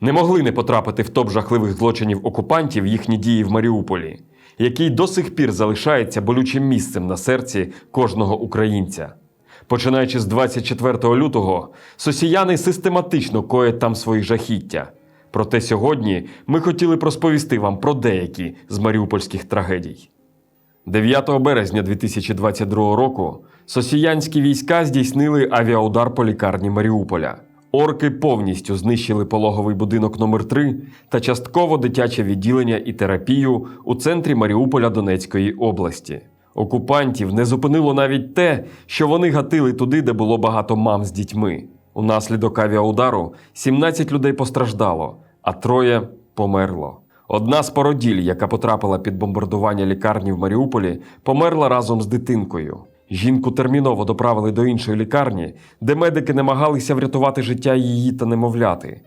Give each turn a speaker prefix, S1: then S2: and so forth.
S1: Не могли не потрапити в топ жахливих злочинів окупантів їхні дії в Маріуполі, який до сих пір залишається болючим місцем на серці кожного українця. Починаючи з 24 лютого, сосіяни систематично коять там свої жахіття. Проте сьогодні ми хотіли б розповісти вам про деякі з маріупольських трагедій. 9 березня 2022 року сосіянські війська здійснили авіаудар по лікарні Маріуполя. Орки повністю знищили пологовий будинок номер 3 та частково дитяче відділення і терапію у центрі Маріуполя Донецької області. Окупантів не зупинило навіть те, що вони гатили туди, де було багато мам з дітьми. Унаслідок авіаудару 17 людей постраждало, а троє померло. Одна з породіль, яка потрапила під бомбардування лікарні в Маріуполі, померла разом з дитинкою. Жінку терміново доправили до іншої лікарні, де медики намагалися врятувати життя її та немовляти.